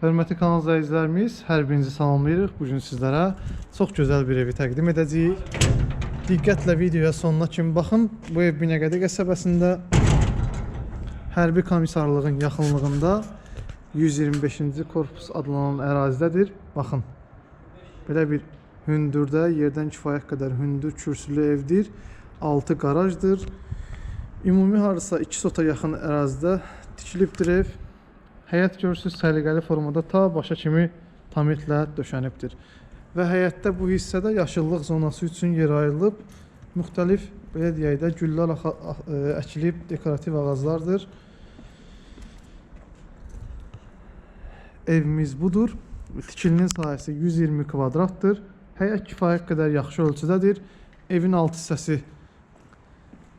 Hörmətli kanal izləyicilərimiz, hər birinizi salamlayırıq. Bu gün sizlərə çox gözəl bir evi təqdim edəcəyik. Diqqətlə videoya sonuna kimi baxın. Bu ev Binəqədi qəsəbəsində hərbi komissarlığın yaxınlığında 125-ci korpus adlanan ərazidədir. Baxın. Belə bir hündürdə yerdən kifayət qədər hündür kürsülü evdir. Altı qarajdır. Ümumi hardasa 2 sota yaxın ərazidə tikilibdir ev. Həyət görürsüz səliqəli formada ta başa kimi tamidlə döşənibdir. Və həyətdə bu hissədə yaşıllıq zonası üçün yer ayrılıb. Müxtəlif belə deyək də güllər ə, əkilib dekorativ ağaclardır. Evimiz budur. Tikilinin sahəsi 120 kvadratdır. Həyət kifayət qədər yaxşı ölçüdədir. Evin alt hissəsi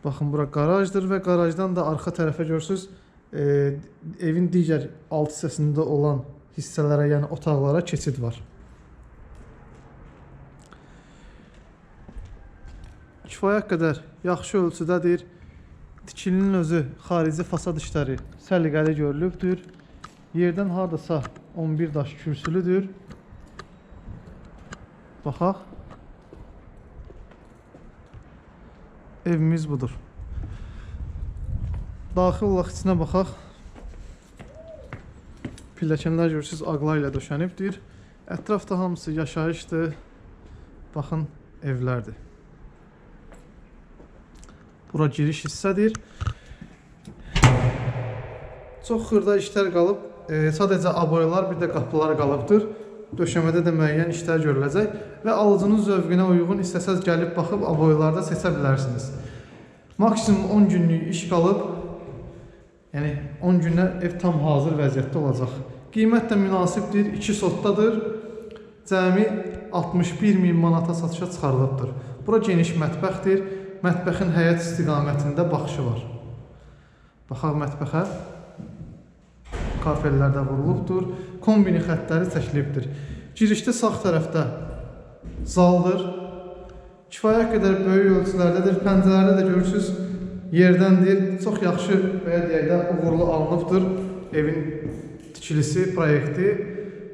Baxın bura qarajdır və qarajdan da arxa tərəfə görürsüz e, evin digər alt hissəsində olan hissələrə, yəni otaqlara keçid var. Kifayət qədər yaxşı ölçüdədir. Tikilinin özü xarici fasad işləri səliqəli görülübdür. Yerdən hardasa 11 daş kürsülüdür. Baxaq. Evimiz budur. Daxil olaq içinə baxaq. Pilləkənlər görürsüz ağla ilə döşənibdir. Ətrafda hamısı yaşayışdır. Baxın evlərdir. Bura giriş hissədir. Çox xırda işlər qalıb. E, sadəcə aboyalar, bir də qapılar qalıbdır. Döşəmədə də müəyyən işlər görüləcək və alıcının zövqünə uyğun istəsəz gəlib baxıb aboyalarda seçə bilərsiniz. Maksimum 10 günlük iş qalıb. Yəni 10 günə ev tam hazır vəziyyətdə olacaq. Qiymət də münasibdir, 2 sotdadır. Cəmi 61 min manata satışa çıxarılıbdır. Bura geniş mətbəxdir. Mətbəxin həyət istiqamətində baxışı var. Baxaq mətbəxə. Kafellər də vurulubdur. Kombini xəttləri çəkilibdir. Girişdə sağ tərəfdə zaldır. Kifayət qədər böyük ölçülərdədir. Pəncərədə də görürsüz yerdəndir. Çox yaxşı belə deyək də uğurlu alınıbdır evin tikilisi, proyekti.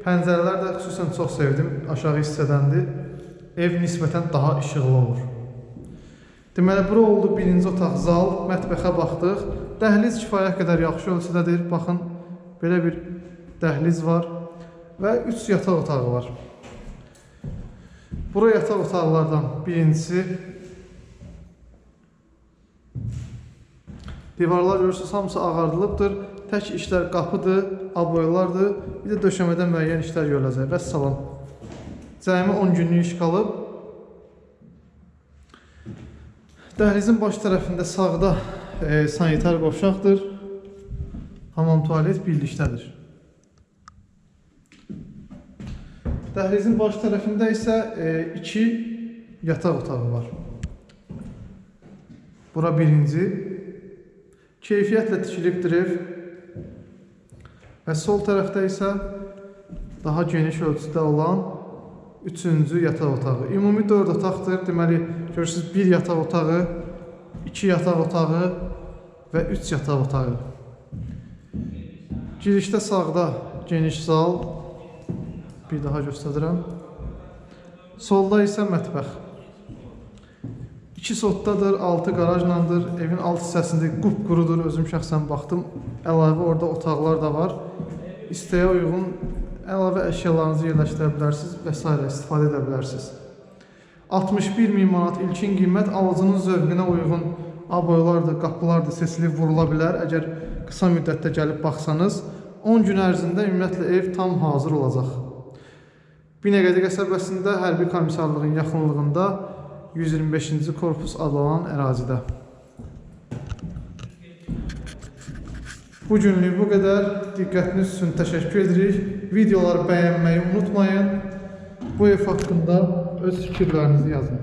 Pəncərələr də xüsusən çox sevdim. Aşağı hissədəndir. Ev nisbətən daha işıqlı olur. Deməli, bura oldu birinci otaq zal, mətbəxə baxdıq. Dəhliz kifayət qədər yaxşı ölçüdədir. Baxın, belə bir dəhliz var və 3 yataq otağı var. Bura yataq otaqlardan birincisi Divarlar görürsünüz hamısı ağardılıbdır. Tək işlər qapıdır, aboyalardır. Bir də döşəmədə müəyyən işlər görüləcək. Və salam. Cəmi 10 günlük iş qalıb. Dəhlizin baş tərəfində sağda e, sanitar qovşaqdır. Hamam tualet birlikdədir. Dəhlizin baş tərəfində isə e, iki yataq otağı var. Bura birinci. Keyfiyyətlə tikilibdir ev. Və sol tərəfdə isə daha geniş ölçüdə olan üçüncü yataq otağı. Ümumi 4 otaqdır. Deməli, görürsüz bir yataq otağı, iki yataq otağı və üç yataq otağı. Girişdə sağda geniş zal. Bir daha göstərirəm. Solda isə mətbəx. İki sotdadır, altı qarajlandır. Evin alt hissəsində qupqurudur. Özüm şəxsən baxdım. Əlavə orada otaqlar da var. İstəyə uyğun əlavə əşyalarınızı yerləşdirə bilərsiniz və s. istifadə edə bilərsiniz. 61 min manat ilkin qiymət alıcının zövqünə uyğun aboyalardır, qapılardır, seçilib vurula bilər. Əgər qısa müddətdə gəlib baxsanız, 10 gün ərzində ümumiyyətlə ev tam hazır olacaq. Binəqədi qəsəbəsində hərbi komissarlığın yaxınlığında 125. korpus adı olan ərazidə. Bu günlük bu qədər. Diqqətiniz üçün təşəkkür edirik. Videoları bəyənməyi unutmayın. Bu ev haqqında öz fikirlərinizi yazın.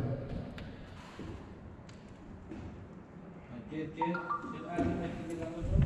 Get, get, get, get, get,